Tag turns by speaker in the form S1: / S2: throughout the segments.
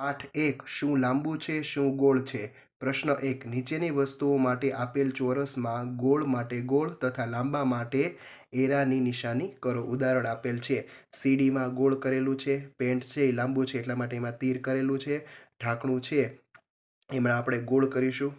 S1: પાઠ એક, શું લાંબુ છે, શું ગોળ છે? પ્રશ્ન એક, નીચેની વસ્તુઓ માટે આપેલ ચોરસમાં ગોળ માટે ગોળ તથા લાંબા માટે એરાની નિશાની કરો. ઉદાહરણ આપેલ છે, સીડીમાં ગોળ કરેલું છે, પેન્ટ છે, એ લાંબુ છે, એટલા માટે એમાં તીર કરેલું છે, ઢાંકણું છે, એમાં આપણે ગોળ કરીશું.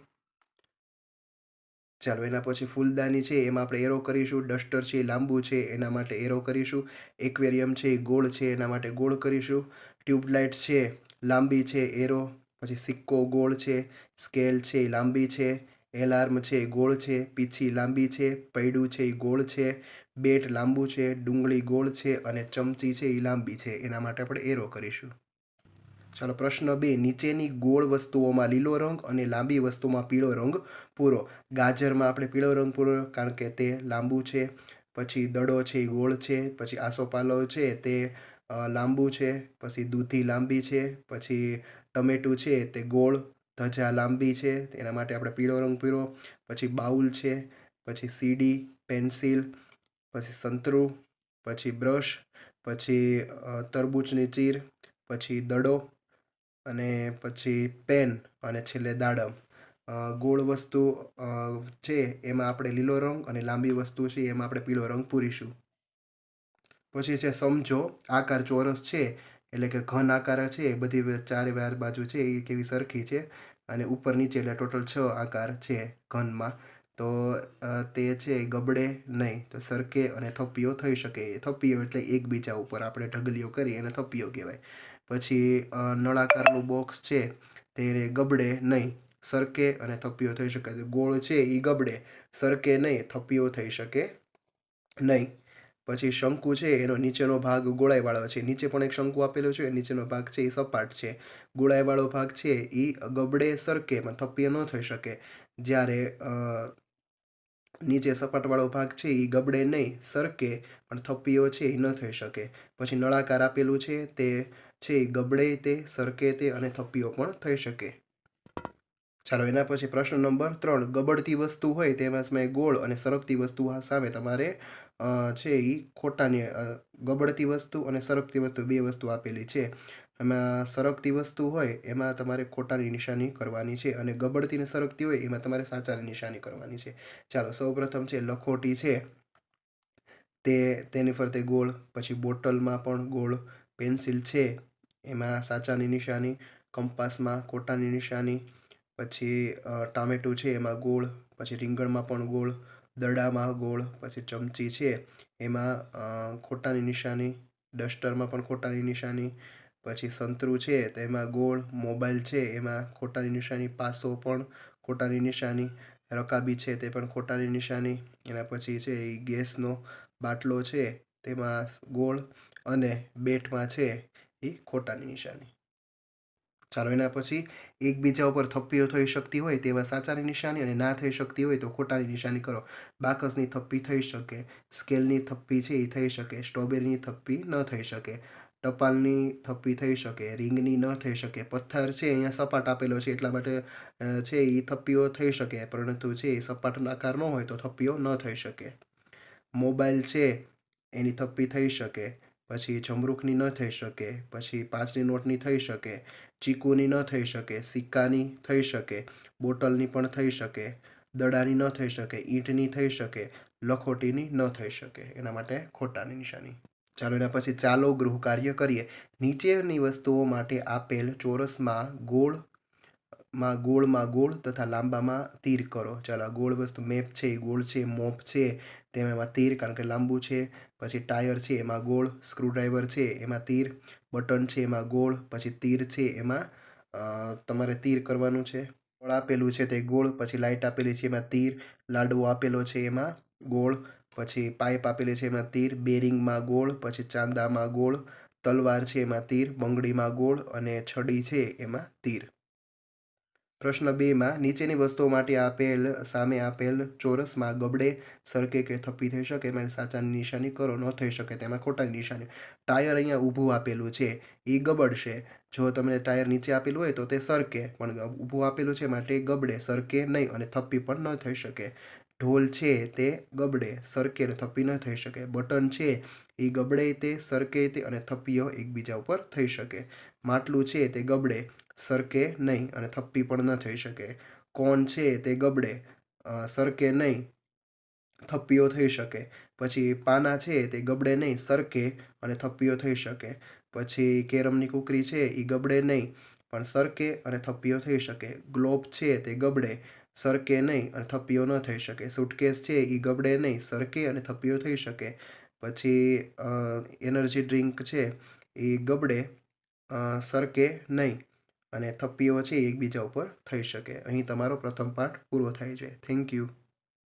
S1: ચાલો, એના પછી ફૂલદાની છે, એમાં આપણે એરો કરીશું, ડસ્ટર છે, લાંબુ છે, એના માટે એરો કરીશું, એક્વેરિયમ છે એ ગોળ છે, એના માટે ગોળ કરીશું, ટ્યુબલાઇટ છે લાંબી છે એરો, પછી સિક્કો ગોળ છે, સ્કેલ છે એ લાંબી છે, એલાર્મ છે એ ગોળ છે, પીછી લાંબી છે, પૈડું છે એ ગોળ છે, બેટ લાંબુ છે, ડુંગળી ગોળ છે અને ચમચી છે એ લાંબી છે. એના માટે આપણે એરો કરીશું. ચાલો પ્રશ્ન બે, નીચેની ગોળ વસ્તુઓમાં લીલો રંગ અને લાંબી વસ્તુમાં પીળો રંગ પૂરો. ગાજરમાં આપણે પીળો રંગ પૂરો કારણ કે તે લાંબુ છે, પછી દડો છે એ ગોળ છે, પછી આસોપાલવ છે તે લાંબુ છે, પછી દૂધી લાંબી છે, પછી ટમેટું છે, તે ગોળ, ધજા લાંબી છે એના માટે આપણે પીળો રંગ પીળો, પછી બાઉલ છે, પછી સીડી, પેન્સિલ, પછી સંતરું, પછી બ્રશ, પછી તરબૂચની ચીર, પછી દડો અને પછી પેન અને છેલ્લે દાડમ. ગોળ વસ્તુ છે, એમાં આપણે લીલો રંગ અને લાંબી વસ્તુ છે, એમાં આપણે પીળો રંગ પૂરીશું. પછી છે સમજો, આકાર ચોરસ છે, એટલે કે ઘન આકાર છે, એ બધી ચારે બાર બાજુ છે, એ કેવી સરખી છે, અને ઉપર નીચે એટલે ટોટલ છ આકાર છે ઘનમાં. તો તે છે ગબડે નહીં, તો સરકે અને થપ્પીઓ થઈ શકે. થપ્પીઓ એટલે એકબીજા ઉપર આપણે ઢગલીઓ કરી એને થપ્પીઓ કહેવાય. પછી નળાકારનું બોક્સ છે તે ગબડે નહીં, સરકે અને થપ્પીઓ થઈ શકે. ગોળ છે એ ગબડે, સરકે નહીં, થપ્પીઓ થઈ શકે નહીં. પછી શંકુ છે, એનો નીચેનો ભાગ ગોળાઈવાળો છે. નીચે પણ એક શંકુ આપેલો છે, નીચેનો ભાગ છે, એ સપાટ છે. ગોળાઈવાળો ભાગ છે એ ગબડે સરકે, એમાં થપ્પીઓ ન થઈ શકે. જ્યારે નીચે સપાટવાળો ભાગ છે એ ગબડે નહીં, સરકે, પણ થપ્પીઓ છે એ ન થઈ શકે. પછી નળાકાર આપેલું છે, તે છે એ ગબડે તે, સરકે તે અને થપ્પીઓ પણ થઈ શકે. ચાલો, એના પછી પ્રશ્ન નંબર ત્રણ. ગબડતી વસ્તુ હોય તેમાં ગોળ અને સરકતી વસ્તુ સામે તમારે છે એ ખોટાની ગબડતી વસ્તુ અને સરકતી વસ્તુ બે વસ્તુ આપેલી છે. એમાં સરકતી વસ્તુ હોય, એમાં તમારે ખોટાની નિશાની કરવાની છે અને ગબડતી ને સરકતી હોય, એમાં તમારે સાચાની નિશાની કરવાની છે. ચાલો સૌપ્રથમ છે લખોટી છે. તે, તેની ફરતે ગોળ, પછી બોટલમાં પણ ગોળ, પેન્સિલ છે, એમાં સાચાની નિશાની, કંપાસમાં ખોટાની નિશાની, પછી ટામેટું છે, એમાં ગોળ, પછી રીંગણમાં પણ ગોળ દડામાં ગોળ, પછી ચમચી છે, એમાં ખોટાની નિશાની, ડસ્ટરમાં પણ ખોટાની નિશાની, પછી સંતરું છે તેમાં ગોળ, મોબાઈલ છે, એમાં ખોટાની નિશાની, પાસો પણ ખોટાની નિશાની, રકાબી છે, તે પણ ખોટાની નિશાની, એના પછી છે એ ગેસનો બાટલો છે, તેમાં ગોળ અને બેટમાં છે એ ખોટાની નિશાની. ચાલો પછી એકબીજા ઉપર થપ્પીઓ થઈ શકતી હોય તેમાં સાચાની નિશાની અને ના થઈ શકતી હોય તો ખોટાની નિશાની કરો. બાકસની થપ્પી થઈ શકે, સ્કેલની થપ્પી છે એ થઈ શકે, સ્ટ્રોબેરીની થપ્પી ન થઈ શકે, ટપાલની થપ્પી થઈ શકે, રિંગની ન થઈ શકે, પથ્થર છે અહીંયા સપાટ આપેલો છે એટલા માટે છે એ થપ્પીઓ થઈ શકે, પરંતુ છે એ સપાટ આકાર ન હોય તો થપ્પીઓ ન થઈ શકે. મોબાઈલ છે એની થપ્પી થઈ શકે પછી જમરૂખની ન થઈ શકે, પછી પાંચની નોટની થઈ શકે, ચીકુની ન થઈ શકે, સિક્કાની થઈ શકે, બોટલની પણ થઈ શકે, દડાની ન થઈ શકે, ઈંટની થઈ શકે, લખોટીની ન થઈ શકે. એના માટે ખોટાની નિશાની. ચાલો એના પછી ચાલો ગૃહ કાર્ય કરીએ. નીચેની વસ્તુઓ માટે આપેલ ચોરસમાં ગોળ માં ગોળમાં ગોળ તથા લાંબામાં તીર કરો. ચાલો ગોળ વસ્તુ મેપ છે, એ ગોળ છે મોપ છે, તેમાં તીર કારણ કે લાંબુ છે, પછી ટાયર છે, એમાં ગોળ, સ્ક્રૂડ્રાઈવર છે, એમાં તીર, બટન છે, એમાં ગોળ, પછી તીર છે, એમાં તમારે તીર કરવાનું છે. ફળ આપેલું છે તે ગોળ, પછી લાઇટ આપેલી છે એમાં તીર, લાડવો આપેલો છે એમાં ગોળ, પછી પાઇપ આપેલી છે એમાં તીર બેરિંગમાં ગોળ, પછી ચાંદામાં ગોળ, તલવાર છે એમાં તીર બંગડીમાં ગોળ અને છડી છે એમાં તીર. પ્રશ્ન બેમાં નીચેની વસ્તુઓ માટે આપેલ, સામે આપેલ ચોરસમાં ગબડે સરકે કે થપ્પી થઈ શકે, એમાં સાચાની નિશાની કરો, ન થઈ શકે, તેમાં ખોટાની નિશાની. ટાયર અહીંયા ઊભું આપેલું છે એ ગબડશે. જો તમને ટાયર નીચે આપેલું હોય તો તે સરકે, પણ ઊભું આપેલું છે માટે ગબડે, સરકે નહીં અને થપ્પી પણ ન થઈ શકે. ઢોલ છે તે ગબડે, સરકે અને થપ્પી ન થઈ શકે. બટન છે એ ગબડે તે, સરકે તે અને થપ્પીઓ એકબીજા ઉપર થઈ શકે. માટલું છે તે ગબડે સરકે નહીં અને થપ્પી પણ ન થઈ શકે. કોન છે તે ગબડે સરકે નહીં, થપ્પીઓ થઈ શકે. પછી પાના છે તે ગબડે નહીં, સરકે અને થપ્પીઓ થઈ શકે. પછી કેરમની કુકરી છે એ ગબડે નહીં, પણ સરકે અને થપ્પીઓ થઈ શકે. ગ્લોબ છે તે ગબડે, સરકે નહીં અને થપ્પીઓ ન થઈ શકે. સુટકેસ છે એ ગબડે નહીં, સરકે અને થપ્પીઓ થઈ શકે. પછી એનર્જી ડ્રિંક છે એ ગબડે સરકે નહીં. અને થપ્પીઓ છે એકબીજા ઉપર થઈ શકે. અહીં તમારો પ્રથમ પાઠ પૂરો થાય છે. Thank you